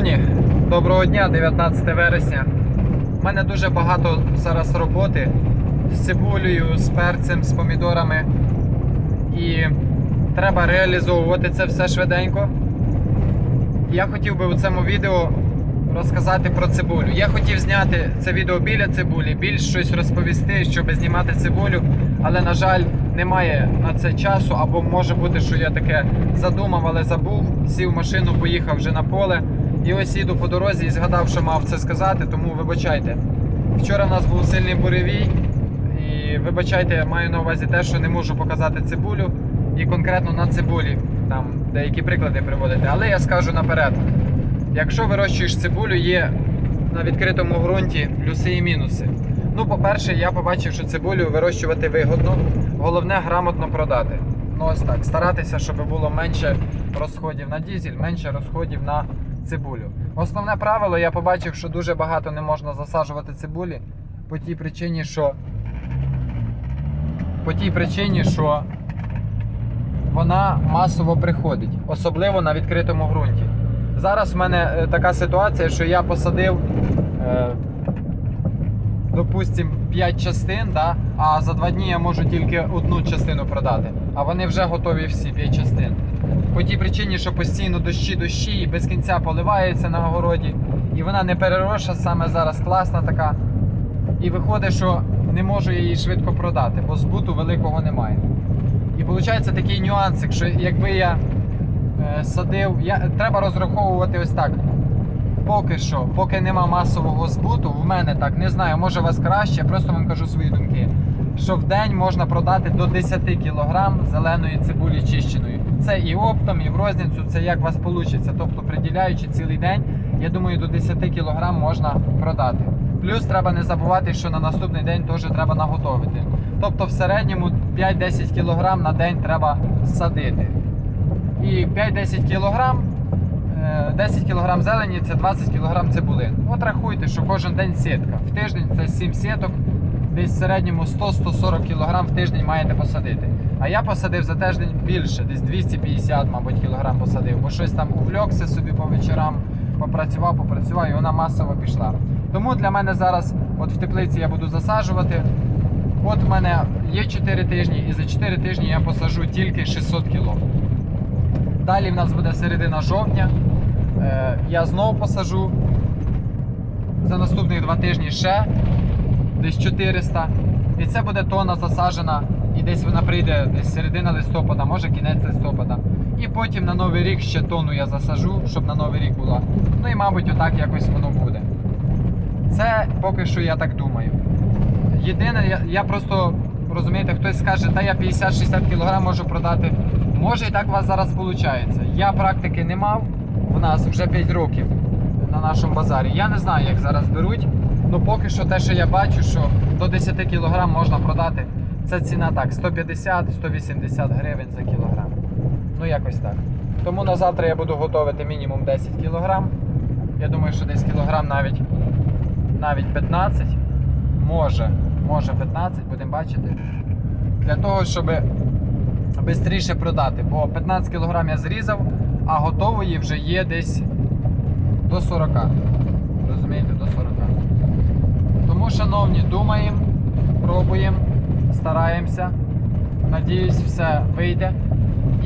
Шановні, Доброго дня, 19 вересня. У мене дуже багато зараз роботи з цибулею, з перцем, з помідорами. І треба реалізовувати це все швиденько. Я хотів би у цьому відео розказати про цибулю. Я хотів зняти це відео біля цибулі, більш щось розповісти, щоб знімати цибулю, але, на жаль, немає на це часу, або може бути, що я таке задумав, але забув. Сів в машину, поїхав вже на поле. І ось їду по дорозі і згадав, що мав це сказати, тому вибачайте. Вчора в нас був сильний буревій, і вибачайте, я маю на увазі те, що не можу показати цибулю і конкретно на цибулі там деякі приклади приводити. Але я скажу наперед: якщо вирощуєш цибулю, є на відкритому ґрунті плюси і мінуси. Ну, по-перше, я побачив, що цибулю вирощувати вигодно, головне грамотно продати. Ну ось так, старатися, щоб було менше розходів на дізель, менше розходів на цибулю. Основне правило, я побачив, що дуже багато не можна засаджувати цибулі по тій причині, що по тій причині, що вона масово приходить, особливо на відкритому ґрунті. Зараз в мене е, така ситуація, що я посадив, е, допустим, 5 частин, да, а за 2 дні я можу тільки одну частину продати. А вони вже готові всі 5 частин. По тій причині, що постійно дощі, дощі і без кінця поливається на городі. І вона не переросша, саме зараз класна така. І виходить, що не можу її швидко продати, бо збуту великого немає. І виходить такий нюансик, що якби я е, садив, я, треба розраховувати ось так. Поки що, поки нема масового збуту, в мене так не знаю, може у вас краще, просто вам кажу свої думки. Що в день можна продати до 10 кг зеленої цибулі чищеної. Це і оптом, і в розницю, це як у вас вийде. Тобто, приділяючи цілий день, я думаю, до 10 кг можна продати. Плюс треба не забувати, що на наступний день теж треба наготовити. Тобто в середньому 5-10 кг на день треба садити. І 5-10 кг, 10 кг зелені це 20 кг цибулин. От рахуйте, що кожен день сітка. В тиждень це 7 сіток, десь в середньому 100-140 кг в тиждень маєте посадити. А я посадив за тиждень більше, десь 250, мабуть, кілограм посадив, бо щось там увлекся собі по вечорам, попрацював, попрацював і вона масово пішла. Тому для мене зараз, от в теплиці я буду засаджувати. От в мене є 4 тижні, і за 4 тижні я посажу тільки 600 кг. Далі в нас буде середина жовтня. Е, я знову посажу за наступних 2 тижні ще десь 400. І це буде тона засаджена. І десь вона прийде десь середина листопада, може кінець листопада. І потім на новий рік ще тону я засажу, щоб на новий рік була. Ну і мабуть, отак якось воно буде. Це поки що я так думаю. Єдине, я, я просто розумієте, хтось скаже, та я 50-60 кг можу продати. Може і так у вас зараз виходить. Я практики не мав. У нас вже 5 років на нашому базарі. Я не знаю, як зараз беруть. Ну поки що те, що я бачу, що до 10 кг можна продати. Це ціна так, 150-180 гривень за кілограм. Ну якось так. Тому на завтра я буду готувати мінімум 10 кг. Я думаю, що десь кілограм навіть, навіть 15. Може, може 15, будемо бачити. Для того, щоб швидше продати. Бо 15 кг я зрізав, а готової вже є десь до 40. Розумієте, до 40. Шановні, думаємо, пробуємо, стараємося. Надіюсь, все вийде.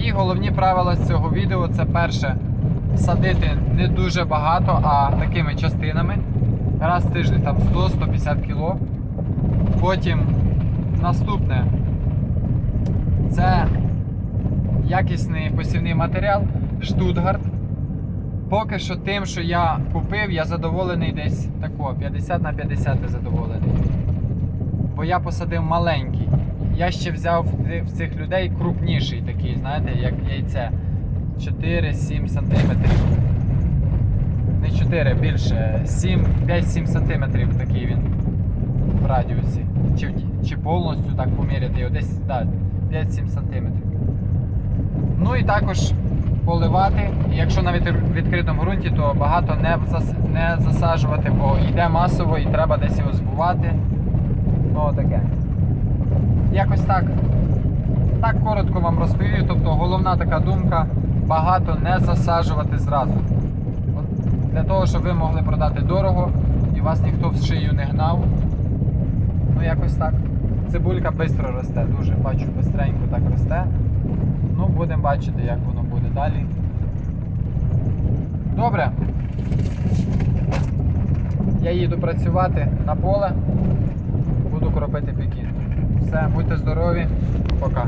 І головні правила з цього відео це перше садити не дуже багато, а такими частинами. Раз в тиждень там 100-150 кг. Потім наступне це якісний посівний матеріал Штутгарт. Поки що тим, що я купив, я задоволений десь тако, 50 на 50 я задоволений. Бо я посадив маленький. Я ще взяв в цих людей крупніший такий, знаєте, як яйце. 4-7 см. Не 4, більше. 7, 5-7 см такий він в радіусі. Чи, чи повністю так поміряти його, десь да, 5-7 см. Ну і також поливати. Якщо на відкритому ґрунті, то багато не не засаджувати, бо йде масово і треба десь його збувати. Ну таке. Якось так Так коротко вам розповів. Тобто головна така думка багато не засаджувати зразу. Для того, щоб ви могли продати дорого і вас ніхто в шию не гнав. Ну якось так. Цибулька швидко росте, дуже бачу, швидко так росте. Ну, будемо бачити, як воно далі. Добре. Я їду працювати на поле, буду кропити пікін. Все, будьте здорові, пока.